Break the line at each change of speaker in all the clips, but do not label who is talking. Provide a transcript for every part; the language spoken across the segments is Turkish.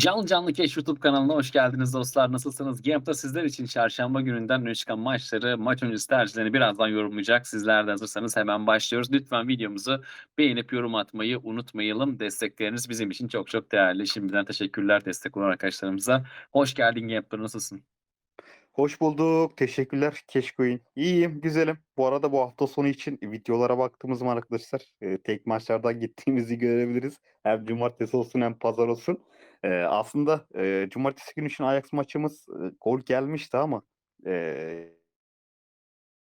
Canlı Canlı Keş YouTube kanalına hoş geldiniz dostlar. Nasılsınız? Game'da sizler için çarşamba gününden öne çıkan maçları, maç öncesi tercihlerini birazdan yorumlayacak. Sizler de hazırsanız hemen başlıyoruz. Lütfen videomuzu beğenip yorum atmayı unutmayalım. Destekleriniz bizim için çok çok değerli. Şimdiden teşekkürler destek olan arkadaşlarımıza. Hoş geldin Game'da nasılsın?
Hoş bulduk. Teşekkürler Keşkoyun. İyiyim, güzelim. Bu arada bu hafta sonu için videolara baktığımız zaman arkadaşlar e, tek maçlardan gittiğimizi görebiliriz. Hem cumartesi olsun hem pazar olsun. E, aslında e, cumartesi günü için Ajax maçımız e, gol gelmişti ama e,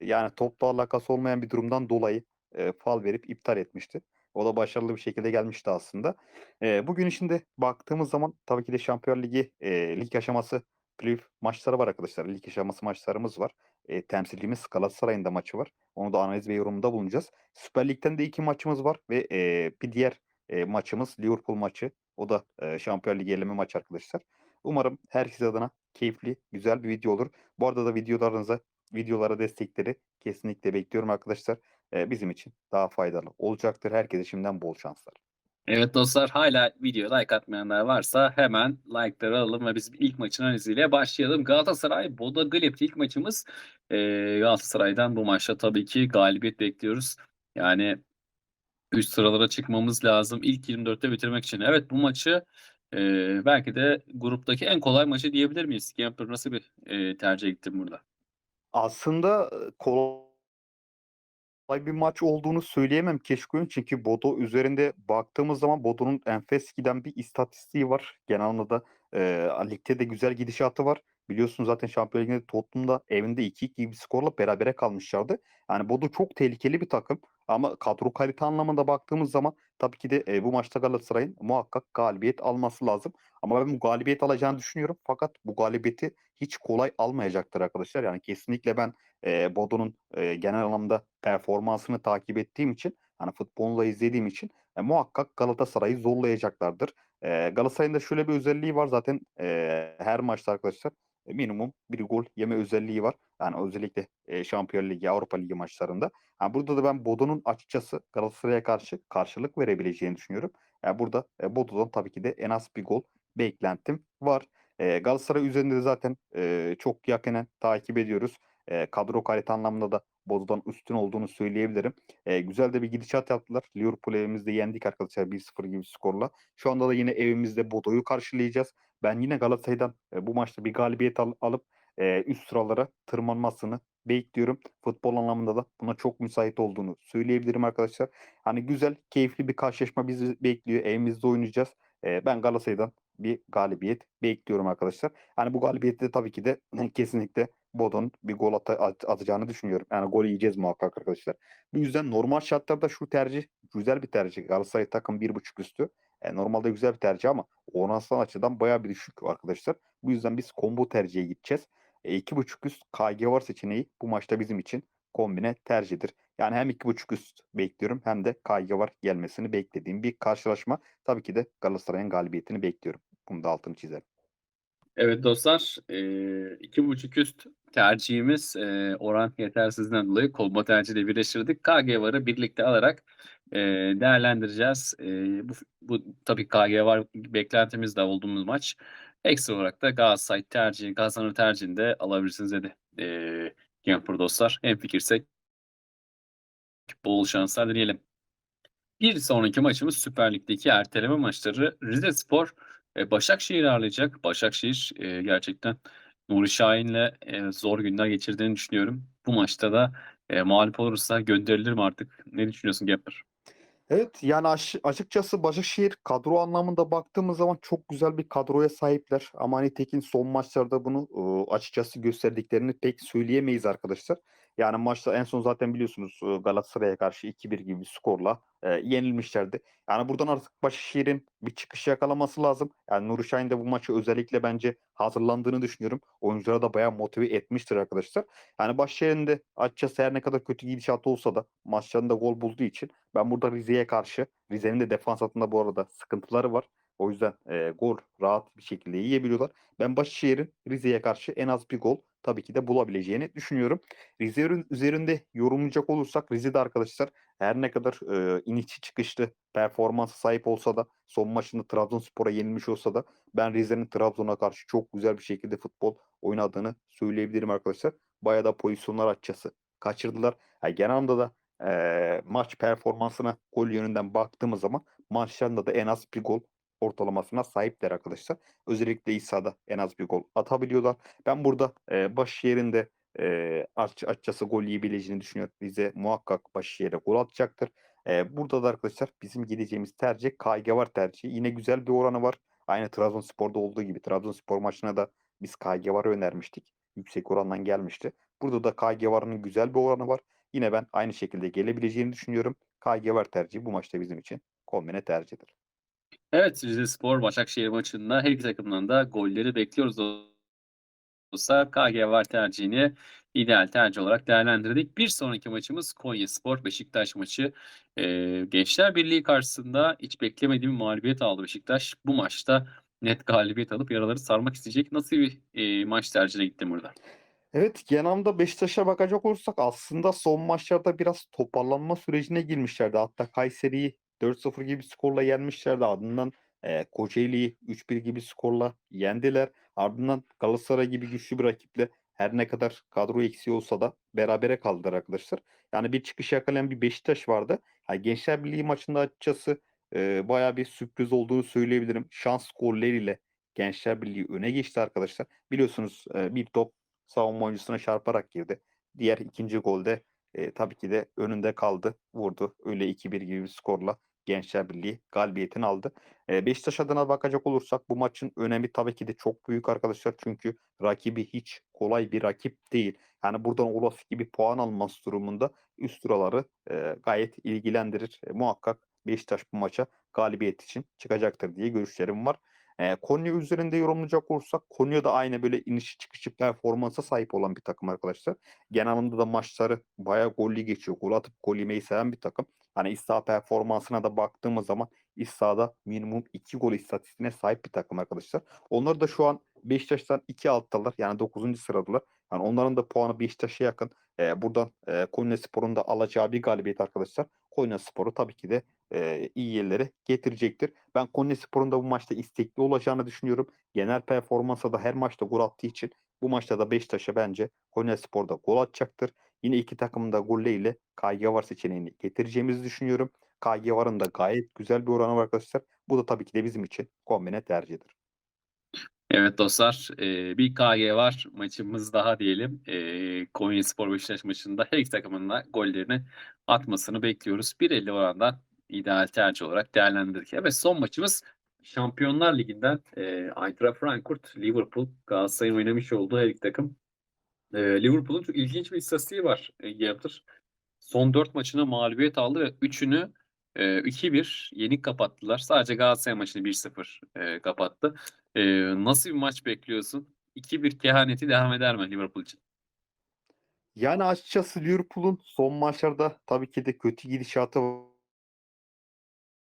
yani topla alakası olmayan bir durumdan dolayı e, fal verip iptal etmişti. O da başarılı bir şekilde gelmişti aslında. E, bugün içinde baktığımız zaman tabii ki de Şampiyon Ligi e, lig aşaması playoff maçları var arkadaşlar. Lig aşaması maçlarımız var. E, temsilcimiz Galatasaray'ın maçı var. Onu da analiz ve yorumunda bulunacağız. Süper Lig'den de iki maçımız var ve e, bir diğer e, maçımız Liverpool maçı. O da e, Şampiyon Ligi eleme maçı arkadaşlar. Umarım herkes adına keyifli, güzel bir video olur. Bu arada da videolarınıza, videolara destekleri kesinlikle bekliyorum arkadaşlar. E, bizim için daha faydalı olacaktır. Herkese şimdiden bol şanslar.
Evet dostlar hala videoya like atmayanlar varsa hemen like'ları alalım ve biz ilk maçın analiziyle başlayalım. Galatasaray Boda Glimt ilk maçımız. Ee, Galatasaray'dan bu maçta tabii ki galibiyet bekliyoruz. Yani üst sıralara çıkmamız lazım ilk 24'te bitirmek için. Evet bu maçı e, belki de gruptaki en kolay maçı diyebilir miyiz? Gamper nasıl bir e, tercih ettin burada?
Aslında kolay bir maç olduğunu söyleyemem Keşkoy'un çünkü Bodo üzerinde baktığımız zaman Bodo'nun enfes giden bir istatistiği var. Genel anlamda e, ligde de güzel gidişatı var. Biliyorsunuz zaten Şampiyon Ligi'nde Tottenham'da evinde 2-2 gibi bir skorla berabere kalmışlardı. Yani Bodo çok tehlikeli bir takım ama kadro kalite anlamında baktığımız zaman tabii ki de e, bu maçta Galatasaray'ın muhakkak galibiyet alması lazım. Ama ben bu galibiyet alacağını düşünüyorum. Fakat bu galibiyeti hiç kolay almayacaktır arkadaşlar. Yani kesinlikle ben e, Bodo'nun e, genel anlamda performansını takip ettiğim için hani futbolunu da izlediğim için e, muhakkak Galatasaray'ı zorlayacaklardır. E, Galatasaray'ın da şöyle bir özelliği var zaten e, her maçta arkadaşlar minimum bir gol yeme özelliği var. Yani özellikle e, Şampiyon Ligi, Avrupa Ligi maçlarında. Yani burada da ben Bodo'nun açıkçası Galatasaray'a karşı karşılık verebileceğini düşünüyorum. Yani burada e, Bodo'dan tabii ki de en az bir gol beklentim var. E, Galatasaray üzerinde de zaten e, çok yakinen takip ediyoruz. E, kadro kalite anlamında da Bodo'dan üstün olduğunu söyleyebilirim. E, güzel de bir gidişat yaptılar. Liverpool evimizde yendik arkadaşlar 1-0 gibi skorla. Şu anda da yine evimizde Bodo'yu karşılayacağız. Ben yine Galatasaray'dan e, bu maçta bir galibiyet al- alıp e, üst sıralara tırmanmasını bekliyorum. Futbol anlamında da buna çok müsait olduğunu söyleyebilirim arkadaşlar. Hani güzel, keyifli bir karşılaşma bizi bekliyor. Evimizde oynayacağız. E, ben Galatasaray'dan bir galibiyet bekliyorum arkadaşlar. Hani bu galibiyette tabii ki de kesinlikle Bodo'nun bir gol at- atacağını düşünüyorum. Yani gol yiyeceğiz muhakkak arkadaşlar. Bu yüzden normal şartlarda şu tercih güzel bir tercih. Galatasaray takım 1.5 üstü. E, normalde güzel bir tercih ama oranasal açıdan bayağı bir düşük arkadaşlar. Bu yüzden biz combo tercihe gideceğiz. E, 2.5 üst KG var seçeneği bu maçta bizim için kombine tercihdir. Yani hem 2.5 üst bekliyorum hem de KG var gelmesini beklediğim bir karşılaşma. Tabii ki de Galatasaray'ın galibiyetini bekliyorum. Bunu da altını çizelim.
Evet dostlar, eee, iki buçuk üst tercihimiz eee, oran yetersizliğinden dolayı combo tercihiyle birleştirdik. KG varı birlikte alarak eee, değerlendireceğiz. Eee, bu, bu tabii KG var beklentimiz de olduğumuz maç. Ekstra olarak da Galatasaray tercihi, Galatasaray tercihini de alabilirsiniz dedi. Eee Gamper dostlar. En fikirsek bol şanslar dileyelim. Bir sonraki maçımız Süper Lig'deki erteleme maçları. Rizespor e, Başakşehir'i ağırlayacak. Başakşehir e, gerçekten Nuri Şahin'le e, zor günler geçirdiğini düşünüyorum. Bu maçta da e, mağlup olursa gönderilir mi artık? Ne düşünüyorsun Gapper?
Evet yani açıkçası Başakşehir kadro anlamında baktığımız zaman çok güzel bir kadroya sahipler. Ama nitekim son maçlarda bunu açıkçası gösterdiklerini pek söyleyemeyiz arkadaşlar. Yani maçta en son zaten biliyorsunuz Galatasaray'a karşı 2-1 gibi bir skorla e, yenilmişlerdi. Yani buradan artık Başakşehir'in bir çıkış yakalaması lazım. Yani Nuri Şahin de bu maçı özellikle bence hazırlandığını düşünüyorum. Oyunculara da bayağı motive etmiştir arkadaşlar. Yani Başakşehir'in de açıkçası her ne kadar kötü gidişat olsa da maçlarında gol bulduğu için ben burada Rize'ye karşı Rize'nin de defans hattında bu arada sıkıntıları var. O yüzden e, gol rahat bir şekilde yiyebiliyorlar. Ben Başakşehir'in Rize'ye karşı en az bir gol tabii ki de bulabileceğini düşünüyorum. Rize üzerinde yorumlayacak olursak Rize'de arkadaşlar her ne kadar e, inişi çıkışlı performansa sahip olsa da son maçında Trabzonspor'a yenilmiş olsa da ben Rize'nin Trabzon'a karşı çok güzel bir şekilde futbol oynadığını söyleyebilirim arkadaşlar. Bayağı da pozisyonlar açıkçası kaçırdılar. Ha, genel anlamda da e, maç performansına gol yönünden baktığımız zaman maçlarında da en az bir gol ortalamasına sahipler arkadaşlar. Özellikle İsa'da en az bir gol atabiliyorlar. Ben burada e, baş yerinde e, aç, açıkçası gol yiyebileceğini düşünüyorum. Rize muhakkak baş yere gol atacaktır. E, burada da arkadaşlar bizim gideceğimiz tercih KG var tercihi. Yine güzel bir oranı var. Aynı Trabzonspor'da olduğu gibi. Trabzonspor maçına da biz KG var önermiştik. Yüksek orandan gelmişti. Burada da KG varının güzel bir oranı var. Yine ben aynı şekilde gelebileceğini düşünüyorum. KG var tercihi bu maçta bizim için kombine tercihidir.
Evet, Rizespor Başakşehir maçında her iki takımdan da golleri bekliyoruz dostlar. KG var tercihini ideal tercih olarak değerlendirdik. Bir sonraki maçımız Konyaspor Beşiktaş maçı. Ee, Gençler Birliği karşısında hiç beklemediğim mağlubiyet aldı Beşiktaş. Bu maçta net galibiyet alıp yaraları sarmak isteyecek. Nasıl bir e, maç tercihine gitti burada?
Evet, genel Beşiktaş'a bakacak olursak aslında son maçlarda biraz toparlanma sürecine girmişlerdi. Hatta Kayseri'yi 4-0 gibi skorla yenmişlerdi. Ardından e, Kocaeli'yi 3-1 gibi skorla yendiler. Ardından Galatasaray gibi güçlü bir rakiple her ne kadar kadro eksiği olsa da berabere kaldılar arkadaşlar. Yani bir çıkış yakalayan bir Beşiktaş vardı. Ha, Gençler Birliği maçında açıkçası e, bayağı bir sürpriz olduğunu söyleyebilirim. Şans golleriyle Gençler Birliği öne geçti arkadaşlar. Biliyorsunuz e, bir top savunma oyuncusuna çarparak girdi. Diğer ikinci golde e, tabii ki de önünde kaldı. Vurdu. Öyle 2-1 gibi bir skorla Gençler Birliği galibiyetini aldı. E, Beşiktaş adına bakacak olursak bu maçın önemi tabii ki de çok büyük arkadaşlar. Çünkü rakibi hiç kolay bir rakip değil. Yani buradan olası gibi puan alması durumunda üst sıraları gayet ilgilendirir. E, muhakkak Beşiktaş bu maça galibiyet için çıkacaktır diye görüşlerim var. Konya üzerinde yorumlayacak olursak Konya da aynı böyle iniş çıkışı performansa sahip olan bir takım arkadaşlar. Genel anlamda da maçları bayağı gollü geçiyor. Gol atıp gol yemeyi seven bir takım. Hani İsa performansına da baktığımız zaman İsa'da minimum 2 gol istatistiğine sahip bir takım arkadaşlar. Onlar da şu an Beşiktaş'tan 2 alttalar. Yani 9. sıradalar. Yani onların da puanı Beşiktaş'a yakın. E, buradan e, Konya Spor'un da alacağı bir galibiyet arkadaşlar. Konya Spor'u tabii ki de e, iyi yerlere getirecektir. Ben Konyaspor'un da bu maçta istekli olacağını düşünüyorum. Genel performansa da her maçta gol attığı için bu maçta da Beşiktaş'a bence Konyaspor'da gol atacaktır. Yine iki takımın da golleriyle KG var seçeneğini getireceğimizi düşünüyorum. KG varın da gayet güzel bir oranı var arkadaşlar. Bu da tabii ki de bizim için kombine tercihidir.
Evet dostlar, e, bir KG var maçımız daha diyelim. E, Konyaspor Beşiktaş maçında her iki takımın da gollerini atmasını bekliyoruz. 1.50 orandan ideal tercih olarak değerlendirdik. Evet son maçımız Şampiyonlar Ligi'nden e, Eintracht Frankfurt, Liverpool, Galatasaray'ın oynamış olduğu her iki takım. E, Liverpool'un çok ilginç bir istatistiği var e. Son 4 maçına mağlubiyet aldı ve 3'ünü e, 2-1 yenik kapattılar. Sadece Galatasaray maçını 1-0 e, kapattı. E, nasıl bir maç bekliyorsun? 2-1 kehaneti devam eder mi Liverpool için?
Yani açıkçası Liverpool'un son maçlarda tabii ki de kötü gidişatı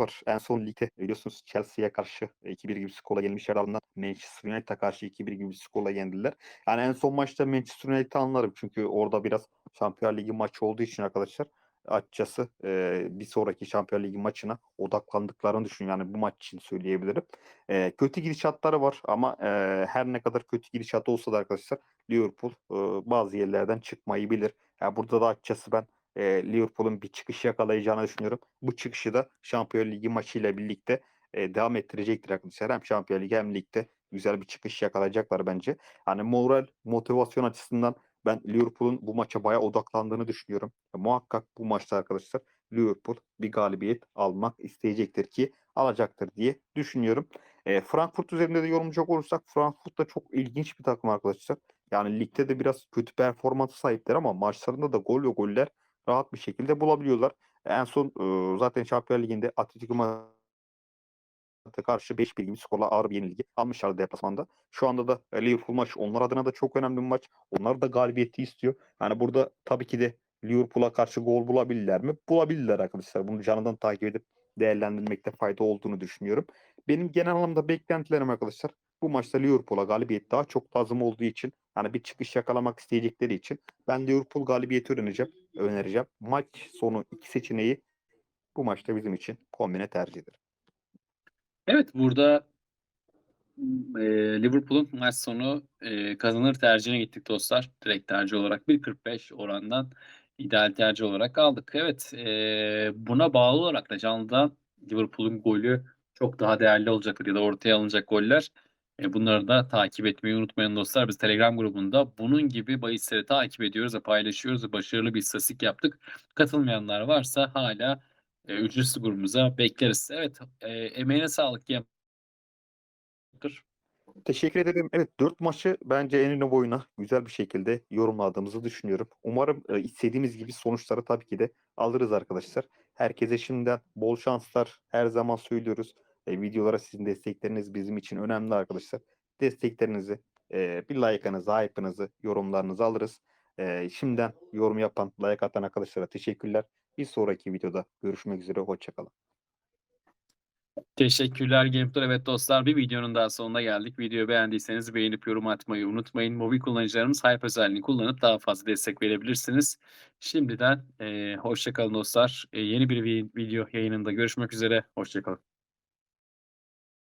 var. En son ligde biliyorsunuz Chelsea'ye karşı 2-1 gibi skorla yenilmişler ardından Manchester United'a karşı 2-1 gibi skorla yendiler. Yani en son maçta Manchester United'ı anlarım çünkü orada biraz Şampiyonlar Ligi maçı olduğu için arkadaşlar açıkçası e, bir sonraki Şampiyonlar Ligi maçına odaklandıklarını düşünüyorum. Yani bu maç için söyleyebilirim. E, kötü gidişatları var ama e, her ne kadar kötü gidişat olsa da arkadaşlar Liverpool e, bazı yerlerden çıkmayı bilir. Yani burada da açıkçası ben e, Liverpool'un bir çıkış yakalayacağını düşünüyorum. Bu çıkışı da Şampiyonlar Ligi maçıyla birlikte e, devam ettirecektir arkadaşlar. Hem Şampiyonlar Ligi hem ligde güzel bir çıkış yakalayacaklar bence. Hani moral, motivasyon açısından ben Liverpool'un bu maça bayağı odaklandığını düşünüyorum. E, muhakkak bu maçta arkadaşlar Liverpool bir galibiyet almak isteyecektir ki alacaktır diye düşünüyorum. E, Frankfurt üzerinde de yorumlayacak olursak Frankfurt da çok ilginç bir takım arkadaşlar. Yani ligde de biraz kötü performansı sahipler ama maçlarında da gol ve goller rahat bir şekilde bulabiliyorlar. En son e, zaten Şampiyonlar Ligi'nde Atletico Madrid'e karşı 5-1 gibi skorla ağır bir yenilgi almışlardı deplasmanda. Şu anda da e, Liverpool maçı onlar adına da çok önemli bir maç. Onlar da galibiyeti istiyor. Yani burada tabii ki de Liverpool'a karşı gol bulabilirler mi? Bulabilirler arkadaşlar. Bunu canından takip edip değerlendirmekte fayda olduğunu düşünüyorum. Benim genel anlamda beklentilerim arkadaşlar bu maçta Liverpool'a galibiyet daha çok lazım olduğu için Hani bir çıkış yakalamak isteyecekleri için ben Liverpool galibiyeti önereceğim. önereceğim. Maç sonu iki seçeneği bu maçta bizim için kombine tercihidir.
Evet burada eee, Liverpool'un maç sonu eee, kazanır tercihine gittik dostlar. Direkt tercih olarak 1.45 orandan ideal tercih olarak aldık. Evet eee, buna bağlı olarak da canlıdan Liverpool'un golü çok daha değerli olacaktır ya da ortaya alınacak goller. E, bunları da takip etmeyi unutmayın dostlar. Biz Telegram grubunda bunun gibi bahisleri takip ediyoruz ve paylaşıyoruz başarılı bir istatistik yaptık. Katılmayanlar varsa hala e, ücretsiz grubumuza bekleriz. Evet e, emeğine sağlık.
Teşekkür ederim. Evet 4 maçı bence enine boyuna güzel bir şekilde yorumladığımızı düşünüyorum. Umarım e, istediğimiz gibi sonuçları tabii ki de alırız arkadaşlar. Herkese şimdiden bol şanslar. Her zaman söylüyoruz. E, videolara sizin destekleriniz bizim için önemli arkadaşlar. Desteklerinizi, e, bir like'ınızı, hype'ınızı, yorumlarınızı alırız. E, şimdiden yorum yapan, like atan arkadaşlara teşekkürler. Bir sonraki videoda görüşmek üzere. Hoşçakalın.
Teşekkürler Gameplay. Evet dostlar bir videonun daha sonuna geldik. Videoyu beğendiyseniz beğenip yorum atmayı unutmayın. Mobil kullanıcılarımız Hype özelliğini kullanıp daha fazla destek verebilirsiniz. Şimdiden e, hoşçakalın dostlar. E, yeni bir vi- video yayınında görüşmek üzere. Hoşçakalın.